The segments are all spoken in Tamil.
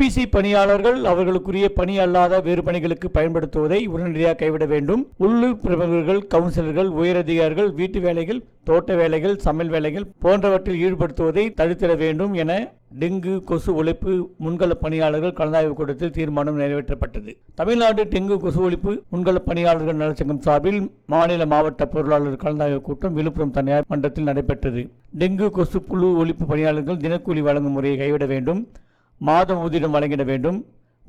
டிபிசி பணியாளர்கள் அவர்களுக்குரிய பணி அல்லாத வேறு பணிகளுக்கு பயன்படுத்துவதை உடனடியாக கைவிட வேண்டும். உள்ளூர் பிரமுகர்கள் கவுன்சிலர்கள் உயரதிகாரிகள் வீட்டு வேலைகள் தோட்ட வேலைகள் சமையல் வேலைகள் போன்றவற்றில் ஈடுபடுத்துவதை தடுத்திட வேண்டும் என டெங்கு கொசு ஒழிப்பு முன்கள பணியாளர்கள் கலந்தாய்வு கூட்டத்தில் தீர்மானம் நிறைவேற்றப்பட்டது. தமிழ்நாடு டெங்கு கொசு ஒழிப்பு முன்கள பணியாளர்கள் நலச்சங்கம் சார்பில் மாநில மாவட்ட பொருளாளர் கலந்தாய்வு கூட்டம் விழுப்புரம் தனியார் மன்றத்தில் நடைபெற்றது. டெங்கு கொசு புழு ஒழிப்பு பணியாளர்கள் தினக்கூலி வழங்கும் முறையை கைவிட வேண்டும். மாதம் ஊதியம் வழங்கிட வேண்டும்.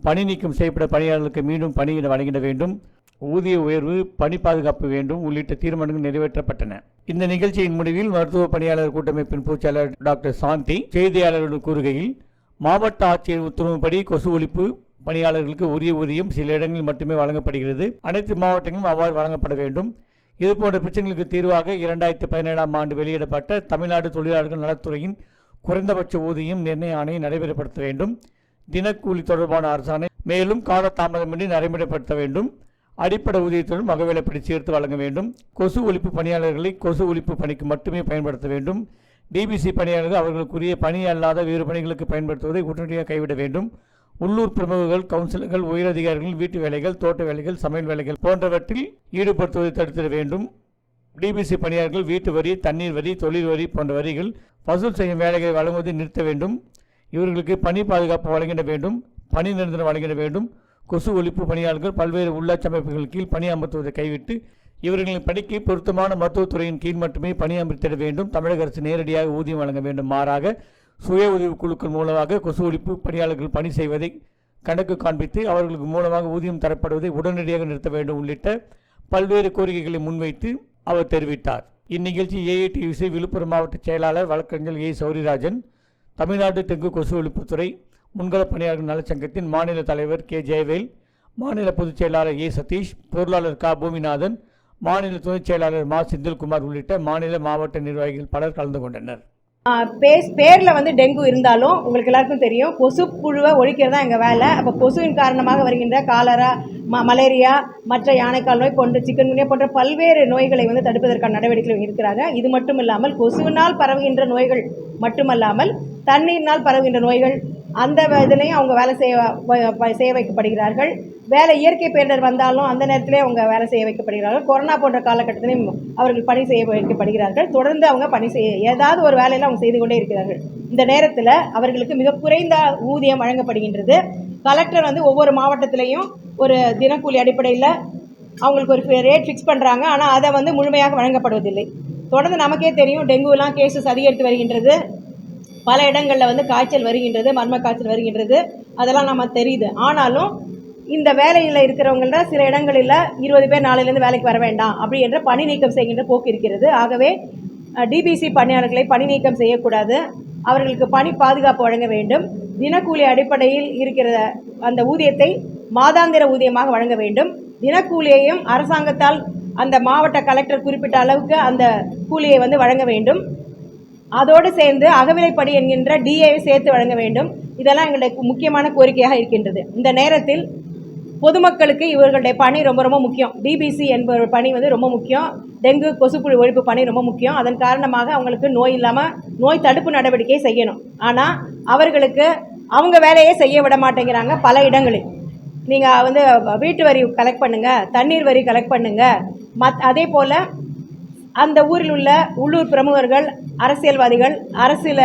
பணி நீக்கம் செய்யப்பட்ட பணியாளர்களுக்கு மீண்டும் பணியிட வழங்கிட வேண்டும். ஊதிய உயர்வு பணி பாதுகாப்பு வேண்டும் உள்ளிட்ட தீர்மானங்கள் நிறைவேற்றப்பட்டன. இந்த நிகழ்ச்சியின் முடிவில் மருத்துவ பணியாளர் கூட்டமைப்பின் பொதுச்செயலாளர் டாக்டர் சாந்தி செய்தியாளர்களுடன் கூறுகையில் மாவட்ட ஆட்சியர் உத்தரவுப்படி கொசு ஒழிப்பு பணியாளர்களுக்கு உரிய ஊதியம் சில இடங்களில் மட்டுமே வழங்கப்படுகிறது. அனைத்து மாவட்டங்களும் அவ்வாறு வழங்கப்பட வேண்டும். இதுபோன்ற பிரச்சனைகளுக்கு தீர்வாக இரண்டாயிரத்தி பதினேழாம் ஆண்டு வெளியிடப்பட்ட தமிழ்நாடு தொழிலாளர்கள் நலத்துறையின் குறைந்தபட்ச ஊதியம் நிர்ணய ஆணையை நடைமுறைப்படுத்த வேண்டும். தினக்கூலி தொடர்பான அரசாணை மேலும் காலதாமதமின்றி நடைமுறைப்படுத்த வேண்டும். அடிப்படை ஊதியத்துடன் மகவேலைப்படி சேர்த்து வழங்க வேண்டும். கொசு ஒழிப்பு பணியாளர்களை கொசு ஒழிப்பு பணிக்கு மட்டுமே பயன்படுத்த வேண்டும். டிபிசி பணியாளர்கள் அவர்களுக்குரிய பணி அல்லாத வேறு பணிகளுக்கு பயன்படுத்துவதை உடனடியாக கைவிட வேண்டும். உள்ளூர் பிரமுகர்கள் கவுன்சிலர்கள் உயரதிகாரிகள் வீட்டு வேலைகள் தோட்ட வேலைகள் சமையல் வேலைகள் போன்றவற்றில் ஈடுபடுத்துவதை தடுத்திட வேண்டும். டிபிசி பணியாளர்கள் வீட்டு வரி தண்ணீர் வரி தொழில் வரி போன்ற வரிகள் வசூல் செய்யும் வேலைகளை வழங்குவதை நிறுத்த வேண்டும். இவர்களுக்கு பணி பாதுகாப்பு வழங்கிட வேண்டும் பணி நிரந்தரம் வழங்கிட வேண்டும். கொசு ஒழிப்பு பணியாளர்கள் பல்வேறு உள்ளாட்சி அமைப்புகள் கீழ் பணியமர்த்துவதை கைவிட்டு இவர்களின் பணிக்கு பொருத்தமான மருத்துவத்துறையின் கீழ் மட்டுமே பணியமர்த்திட வேண்டும். தமிழக அரசு நேரடியாக ஊதியம் வழங்க வேண்டும். மாறாக சுய உதவி குழுக்கள் மூலமாக கொசு ஒழிப்பு பணியாளர்கள் பணி செய்வதை கணக்கு காண்பித்து அவர்களுக்கு மூலமாக ஊதியம் தரப்படுவதை உடனடியாக நிறுத்த வேண்டும் உள்ளிட்ட பல்வேறு கோரிக்கைகளை முன்வைத்து அவர் தெரிவித்தார். இந்நிகழ்ச்சி ஏஐடியூசி விழுப்புரம் மாவட்ட செயலாளர் வழக்கறிஞர் ஏ சௌரிராஜன் தமிழ்நாடு தெங்கு கொசு ஒழிப்புத்துறை முன்கள பணியாளர்கள் நலச்சங்கத்தின் மாநில தலைவர் கே ஜெயவேல் மாநில பொதுச் செயலாளர் ஏ சதீஷ் பொருளாளர் கா பூமிநாதன் மாநில துணைச் செயலாளர் மா செந்தில்குமார் உள்ளிட்ட மாநில மாவட்ட நிர்வாகிகள் பலர் கலந்து கொண்டனர். பேஸ் பேரில் வந்து டெங்கு இருந்தாலும் உங்களுக்கு எல்லாருக்கும் தெரியும். கொசு புழுவை ஒழிக்கிறது தான் எங்கள் வேலை. அப்போ கொசுவின் காரணமாக வருகின்ற காலரா ம மலேரியா மற்ற யானைக்கால் நோய் போன்ற சிக்கன்குனியா போன்ற பல்வேறு நோய்களை வந்து தடுப்பதற்கான நடவடிக்கைகள் இருக்கிறாங்க. இது மட்டும் இல்லாமல் கொசுவினால் பரவுகின்ற நோய்கள் மட்டுமல்லாமல் தண்ணீரினால் பரவுகின்ற நோய்கள் அந்த இதுலேயும் அவங்க வேலை செய்ய செய்ய வைக்கப்படுகிறார்கள். வேலை இயற்கை பேரிடர் வந்தாலும் அந்த நேரத்திலே அவங்க வேலை செய்ய வைக்கப்படுகிறார்கள். கொரோனா போன்ற காலகட்டத்திலையும் அவர்கள் பணி செய்ய வைக்கப்படுகிறார்கள். தொடர்ந்து அவங்க பணி செய்ய ஏதாவது ஒரு வேலையில் அவங்க செய்து கொண்டே இருக்கிறார்கள். இந்த நேரத்தில் அவர்களுக்கு மிக குறைந்த ஊதியம் வழங்கப்படுகின்றது. கலெக்டர் வந்து ஒவ்வொரு மாவட்டத்திலையும் ஒரு தினக்கூலி அடிப்படையில் அவங்களுக்கு ஒரு ரேட் ஃபிக்ஸ் பண்ணுறாங்க ஆனால் அதை வந்து முழுமையாக வழங்கப்படுவதில்லை. தொடர்ந்து நமக்கே தெரியும் டெங்குலாம் கேசஸ் அதிகரித்து வருகின்றது. பல இடங்களில் வந்து காய்ச்சல் வருகின்றது மர்ம காய்ச்சல் வருகின்றது. அதெல்லாம் நம்ம தெரியுது. ஆனாலும் இந்த வேலையில் இருக்கிறவங்கள சில இடங்களில் இருபது பேர் நாளையிலேருந்து வேலைக்கு வர வேண்டாம் அப்படி என்ற பணி நீக்கம் செய்கின்ற போக்கு இருக்கிறது. ஆகவே டிபிசி பணியாளர்களை பணி நீக்கம் செய்யக்கூடாது. அவர்களுக்கு பணி பாதுகாப்பு வழங்க வேண்டும். தினக்கூலி அடிப்படையில் இருக்கிற அந்த ஊதியத்தை மாதாந்திர ஊதியமாக வழங்க வேண்டும். தினக்கூலியையும் அரசாங்கத்தால் அந்த மாவட்ட கலெக்டர் குறிப்பிட்ட அளவுக்கு அந்த கூலியை வந்து வழங்க வேண்டும். அதோடு சேர்ந்து அகவிலைப்படி என்கின்ற டிஏ சேர்த்து வழங்க வேண்டும். இதெல்லாம் எங்களுடைய முக்கியமான கோரிக்கையாக இருக்கின்றது. இந்த நேரத்தில் பொதுமக்களுக்கு இவர்களுடைய பணி ரொம்ப ரொம்ப முக்கியம். டிபிசி என்ப பணி வந்து ரொம்ப முக்கியம். டெங்கு கொசுப்புழு ஒழிப்பு பணி ரொம்ப முக்கியம். அதன் காரணமாக அவங்களுக்கு நோய் இல்லாமல் நோய் தடுப்பு நடவடிக்கை செய்யணும். ஆனால் அவர்களுக்கு அவங்க வேலையே செய்ய விட மாட்டேங்கிறாங்க பல இடங்களில். நீங்கள் வந்து வீட்டு வரி கலெக்ட் பண்ணுங்கள் தண்ணீர் வரி கலெக்ட் பண்ணுங்கள் மத் அதே போல் அந்த ஊரில் உள்ள உள்ளூர் பிரமுகர்கள் அரசியல்வாதிகள் அரசியல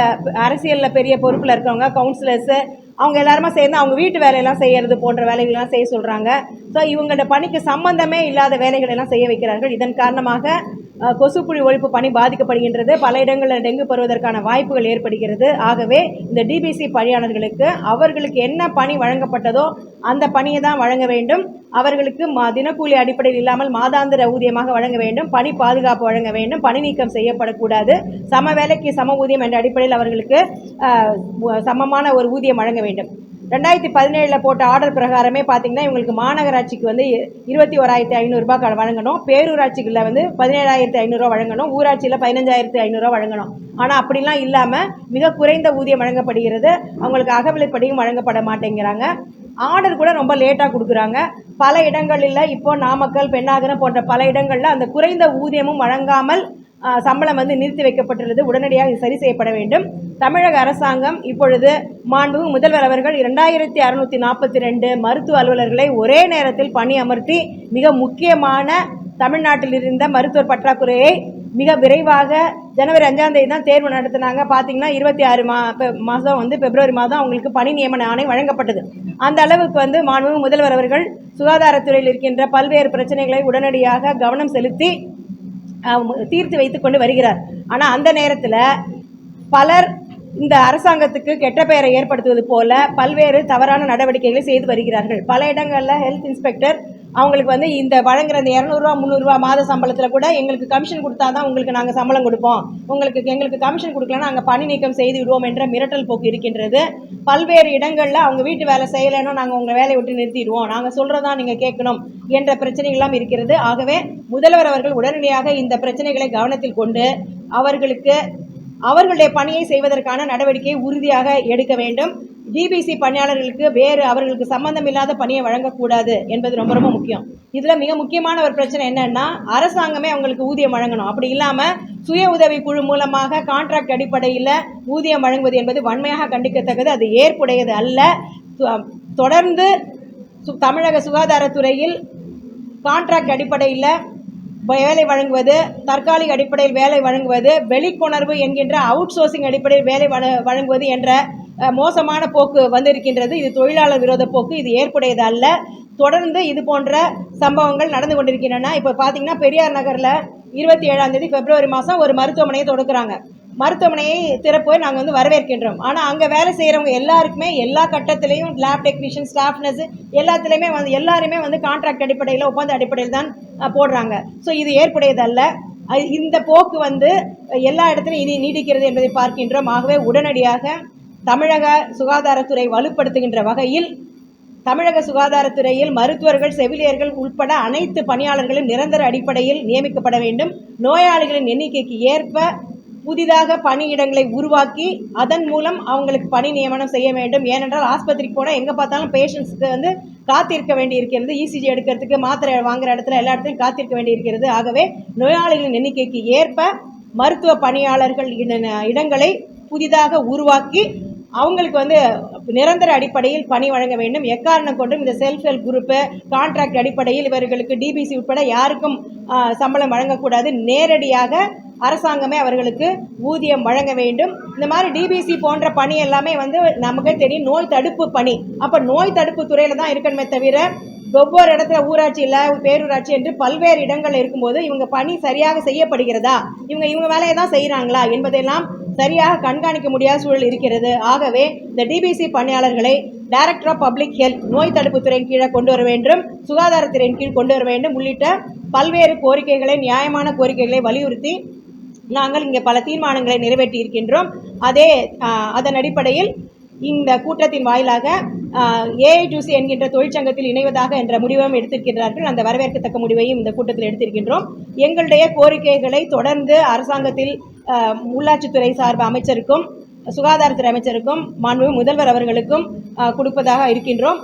அரசியலில் பெரிய பொறுப்பில் இருக்கவங்க கவுன்சிலர்ஸு அவங்க எல்லாருமே சேர்ந்து அவங்க வீட்டு வேலையெல்லாம் செய்கிறது போன்ற வேலைகளெல்லாம் செய்ய சொல்கிறாங்க ஸோ இவங்களோட பணிக்கு சம்பந்தமே இல்லாத வேலைகளை எல்லாம் செய்ய வைக்கிறார்கள். இதன் காரணமாக கொசுப்புழு ஒழிப்பு பணி பாதிக்கப்படுகின்றது. பல இடங்களில் டெங்கு பருவதற்கான வாய்ப்புகள் ஏற்படுகிறது. ஆகவே இந்த டிபிசி பணியாளர்களுக்கு அவர்களுக்கு என்ன பணி வழங்கப்பட்டதோ அந்த பணியை தான் வழங்க வேண்டும். அவர்களுக்கு மா தினக்கூலி அடிப்படையில் இல்லாமல் மாதாந்திர ஊதியமாக வழங்க வேண்டும். பணி பாதுகாப்பு வழங்க வேண்டும். பணி நீக்கம் செய்யப்படக்கூடாது. சம வேலைக்கு சம ஊதியம் என்ற அடிப்படையில் அவர்களுக்கு சமமான ஒரு ஊதியம் வழங்க வேண்டும். ரெண்டாயிரத்தி பதினேழில் போட்ட ஆர்டர் பிரகாரமே பார்த்தீங்கன்னா இவங்களுக்கு மாநகராட்சிக்கு வந்து இருபத்தி ஓராயிரத்தி ஐநூறுரூபா வழங்கணும். பேரூராட்சிகளில் வந்து பதினேழாயிரத்தி ஐநூறுரூவா வழங்கணும். ஊராட்சியில் பதினஞ்சாயிரத்தி ஐநூறுரூவா வழங்கணும். ஆனால் அப்படிலாம் இல்லாமல் மிக குறைந்த ஊதியம் வழங்கப்படுகிறது. அவங்களுக்கு அகவிலைப்படியும் வழங்கப்பட மாட்டேங்கிறாங்க. ஆர்டர் கூட ரொம்ப லேட்டாக கொடுக்குறாங்க. பல இடங்களில் இப்போ நாமக்கல் பெண்ணாகரம் போன்ற பல இடங்களில் அந்த குறைந்த ஊதியமும் வழங்காமல் சம்பளம் வந்து நிறுத்தி வைக்கப்பட்டுள்ளது. உடனடியாக இது சரி செய்யப்பட வேண்டும். தமிழக அரசாங்கம் இப்பொழுது மாண்புமிகு முதல்வர் அவர்கள் இரண்டாயிரத்தி அறுநூற்றி நாற்பத்தி ரெண்டு மருத்துவ அலுவலர்களை ஒரே நேரத்தில் பணி அமர்த்தி மிக முக்கியமான தமிழ்நாட்டில் இருந்த மருத்துவர் பற்றாக்குறையை மிக விரைவாக ஜனவரி அஞ்சாம் தேதி தான் தேர்வு நடத்தினாங்க. பார்த்தீங்கன்னா இருபத்தி ஆறு மா மாதம் வந்து பிப்ரவரி மாதம் அவங்களுக்கு பணி நியமன ஆணை வழங்கப்பட்டது. அந்த அளவுக்கு வந்து மாண்புமிகு முதல்வர் அவர்கள் சுகாதாரத்துறையில் இருக்கின்ற பல்வேறு பிரச்சனைகளை உடனடியாக கவனம் செலுத்தி தீர்த்து வைத்து கொண்டு வருகிறார். ஆனால் அந்த நேரத்தில் பலர் இந்த அரசாங்கத்துக்கு கெட்ட பெயரை ஏற்படுத்துவது போல பல்வேறு தவறான நடவடிக்கைகளை செய்து வருகிறார்கள். பல இடங்களில் ஹெல்த் இன்ஸ்பெக்டர் அவங்களுக்கு வந்து இந்த வழங்குற இந்த இரநூறுவா முந்நூறுரூவா மாத சம்பளத்தில் கூட எங்களுக்கு கமிஷன் கொடுத்தா தான் உங்களுக்கு நாங்கள் சம்பளம் கொடுப்போம். உங்களுக்கு எங்களுக்கு கமிஷன் கொடுக்கலன்னா நாங்கள் பணி நீக்கம் செய்து விடுவோம் என்ற மிரட்டல் போக்கு இருக்கின்றது. பல்வேறு இடங்களில் அவங்க வீட்டு வேலை செய்யலைன்னா நாங்கள் உங்கள் வேலையை விட்டு நிறுத்திடுவோம். நாங்கள் சொல்கிறதா நீங்கள் கேட்கணும் என்ற பிரச்சனைகள்லாம் இருக்கிறது. ஆகவே முதல்வர் அவர்கள் உடனடியாக இந்த பிரச்சனைகளை கவனத்தில் கொண்டு அவர்களுக்கு அவர்களுடைய பணியை செய்வதற்கான நடவடிக்கையை உறுதியாக எடுக்க வேண்டும். டிபிசி பணியாளர்களுக்கு வேறு அவர்களுக்கு சம்பந்தம் இல்லாத பணியை வழங்கக்கூடாது என்பது ரொம்ப ரொம்ப முக்கியம். இதில் மிக முக்கியமான ஒரு பிரச்சனை என்னன்னா அரசாங்கமே அவங்களுக்கு ஊதியம் வழங்கணும். அப்படி இல்லாமல் சுய உதவி குழு மூலமாக கான்ட்ராக்ட் அடிப்படையில் ஊதியம் வழங்குவது என்பது வன்மையாக கண்டிக்கத்தக்கது. அது ஏற்புடையது அல்ல. தொடர்ந்து சு- தமிழக சுகாதாரத்துறையில் கான்ட்ராக்ட் அடிப்படையில் வேலை வழங்குவது தற்காலிக அடிப்படையில் வேலை வழங்குவது வெளிக்கொணர்வு என்கின்ற அவுட் சோர்சிங் அடிப்படையில் வேலை வழ- வழங்குவது என்ற மோசமான போக்கு வந்திருக்கின்றது. இது தொழிலாளர் விரோத போக்கு. இது ஏற்புடையது அல்ல தொடர்ந்து இது போன்ற சம்பவங்கள் நடந்து கொண்டிருக்கின்றன. இப்போ பார்த்தீங்கன்னா பெரியார் நகரில் இருபத்தி ஏழாம் தேதி பிப்ரவரி மாதம் ஒரு மருத்துவமனையை தொடக்குறாங்க. மருத்துவமனையை திறப்போய் நாங்கள் வந்து வரவேற்கின்றோம். ஆனால் அங்கே வேலை செய்கிறவங்க எல்லாருக்குமே எல்லா கட்டத்திலையும் லேப் டெக்னீஷியன் ஸ்டாஃப் நர்ஸு எல்லாத்துலேயுமே வந்து எல்லாருமே வந்து கான்ட்ராக்ட் அடிப்படையில் ஒப்பந்த அடிப்படையில் தான் போடுறாங்க. ஸோ இது ஏற்புடையதல்ல. அஹ், இந்த போக்கு வந்து எல்லா இடத்துலையும் இனி நீடிக்கிறது என்பதை பார்க்கின்றோம். ஆகவே உடனடியாக தமிழக சுகாதாரத்துறை வலுப்படுத்துகின்ற வகையில் தமிழக சுகாதாரத்துறையில் மருத்துவர்கள் செவிலியர்கள் உட்பட அனைத்து பணியாளர்களும் நிரந்தர அடிப்படையில் நியமிக்கப்பட வேண்டும். நோயாளிகளின் எண்ணிக்கைக்கு ஏற்ப புதிதாக பணியிடங்களை உருவாக்கி அதன் மூலம் அவங்களுக்கு பணி நியமனம் செய்ய வேண்டும். ஏனென்றால் ஆஸ்பத்திரிக்கு போனால் எங்கே பார்த்தாலும் பேஷண்ட்ஸ்க்கு வந்து காத்திருக்க வேண்டியிருக்கிறது. இசிஜி எடுக்கிறதுக்கு மாத்திரை வாங்குற இடத்துல எல்லா இடத்துலையும் காத்திருக்க வேண்டியிருக்கிறது. ஆகவே நோயாளிகளின் எண்ணிக்கைக்கு ஏற்ப மருத்துவ பணியாளர்கள் இடங்களை புதிதாக உருவாக்கி அவங்களுக்கு வந்து நிரந்தர அடிப்படையில் பணி வழங்க வேண்டும். எக்காரணம் கொண்டும் இந்த செல்ஃப் ஹெல்ப் குரூப்பு கான்ட்ராக்ட் அடிப்படையில் இவர்களுக்கு டிபிசி உட்பட யாருக்கும் சம்பளம் வழங்கக்கூடாது. நேரடியாக அரசாங்கமே அவர்களுக்கு ஊதியம் வழங்க வேண்டும். இந்த மாதிரி டிபிசி போன்ற பணி எல்லாமே வந்து நமக்கே தெரியும். நோய் தடுப்பு பணி. அப்போ நோய் தடுப்பு துறையில் தான் இருக்கணுமே தவிர ஒவ்வொரு இடத்துல ஊராட்சி இல்லை பேரூராட்சி என்று பல்வேறு இடங்கள் இருக்கும்போது இவங்க பணி சரியாக செய்யப்படுகிறதா? இவங்க இவங்க வேலையை தான் செய்கிறாங்களா என்பதெல்லாம் சரியாக கண்காணிக்க முடியாத சூழல் இருக்கிறது. ஆகவே இந்த டிபிசி பணியாளர்களை டைரக்டர் ஆஃப் பப்ளிக் ஹெல்த் நோய் தடுப்பு துறையின் கீழே கொண்டு வர வேண்டும் சுகாதாரத்துறையின் கீழ் கொண்டு வர வேண்டும் உள்ளிட்ட பல்வேறு கோரிக்கைகளை நியாயமான கோரிக்கைகளை வலியுறுத்தி நாங்கள் இங்கே பல தீர்மானங்களை நிறைவேற்றி இருக்கின்றோம் அதே அதன் அடிப்படையில் இந்த கூட்டத்தின் வாயிலாக ஏஐடிசி என்கின்ற தொழிற்சங்கத்தில் இணைவதாக என்ற முடிவையும் எடுத்திருக்கிறார்கள். அந்த வரவேற்கத்தக்க முடிவையும் இந்த கூட்டத்தில் எடுத்திருக்கின்றோம். எங்களுடைய கோரிக்கைகளை தொடர்ந்து அரசாங்கத்தில் உள்ளாட்சித்துறை சார்பு அமைச்சருக்கும் சுகாதாரத்துறை அமைச்சருக்கும் மாண்பு முதல்வர் அவர்களுக்கும் கொடுப்பதாக இருக்கின்றோம்.